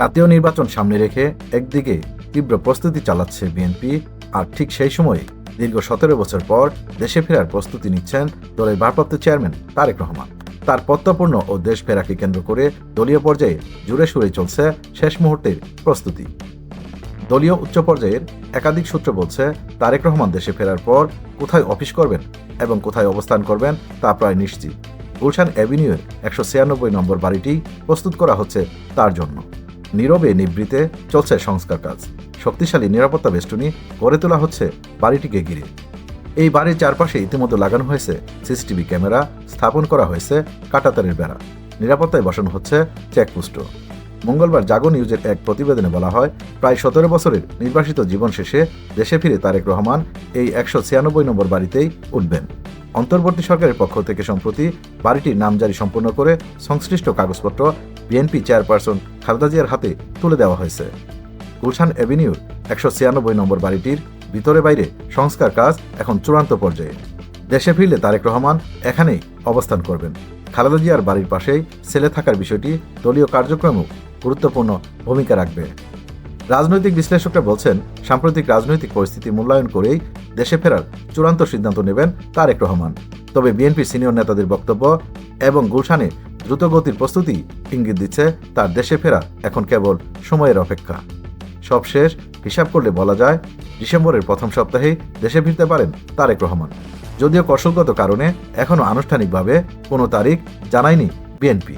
জাতীয় নির্বাচন সামনে রেখে একদিকে তীব্র প্রস্তুতি চালাচ্ছে বিএনপি, আর ঠিক সেই সময়ে দীর্ঘ সতেরো বছর পর দেশে ফেরার প্রস্তুতি নিচ্ছেন দলের ভারপ্রাপ্ত চেয়ারম্যান তারেক রহমান। তার প্রত্যাপূর্ণ ও দেশ ফেরাকে কেন্দ্র করে দলীয় পর্যায়ে জুড়ে সুরে চলছে শেষ মুহূর্তের প্রস্তুতি। দলীয় উচ্চ পর্যায়ের একাধিক সূত্র বলছে তারেক রহমান দেশে ফেরার পর কোথায় অফিস করবেন এবং কোথায় অবস্থান করবেন তা প্রায় নিশ্চিত। গুলশান অ্যাভিনিউয়ের একশো ছিয়ানব্বই নম্বর বাড়িটি প্রস্তুত করা হচ্ছে তার জন্য। নীরবে নিবৃতে চলছে সংস্কার কাজ। শক্তিশালী নিরাপত্তা বেষ্টনী গড়ে তোলা হচ্ছে বাড়িটিকে ঘিরে। এই বাড়ির চারপাশে ইতিমধ্যে লাগানো হয়েছে সিসিটিভি ক্যামেরা, স্থাপন করা হয়েছে কাটাতারের বেড়া। নিরাপত্তায় বসানো হচ্ছে চেকপোস্টও মঙ্গলবার জাগো নিউজের এক প্রতিবেদনে বলা হয়, প্রায় সতেরো বছরের নির্বাসিত জীবন শেষে দেশে ফিরে তারেক রহমান এই একশো ছিয়ানব্বই নম্বর বাড়িতেই উঠবেন। অন্তর্বর্তী সরকারের পক্ষ থেকে সম্প্রতি বাড়িটির নামজারি সম্পন্ন করে সংশ্লিষ্ট কাগজপত্র বিএনপি চেয়ারপারসন খালেদা জিয়ার হাতে তুলে দেওয়া হয়েছে। গুলশান অ্যাভিনিউর একশো ছিয়ানব্বই নম্বর বাড়িটির ভিতরে বাইরে সংস্কার কাজ এখন চূড়ান্ত পর্যায়ে। দেশে ফিরলে তারেক রহমান এখানেই অবস্থান করবেন। খালেদা জিয়ার বাড়ির পাশেই ছেলে থাকার বিষয়টি দলীয় কার্যক্রমেও গুরুত্বপূর্ণ ভূমিকা রাখবে। রাজনৈতিক বিশ্লেষকরা বলছেন, সাম্প্রতিক রাজনৈতিক পরিস্থিতি মূল্যায়ন করেই দেশে ফেরার চূড়ান্ত সিদ্ধান্ত নেবেন তারেক রহমান। তবে বিএনপি সিনিয়র নেতাদের বক্তব্য এবং গুলশানে দ্রুতগতির প্রস্তুতি ইঙ্গিত দিচ্ছে তার দেশে ফেরা এখন কেবল সময়ের অপেক্ষা। সবশেষ হিসাব করলে বলা যায়, ডিসেম্বরের প্রথম সপ্তাহে দেশে ফিরতে পারেন তারেক রহমান। যদিও কৌশলগত কারণে এখনও আনুষ্ঠানিকভাবে কোনো তারিখ জানায়নি বিএনপি।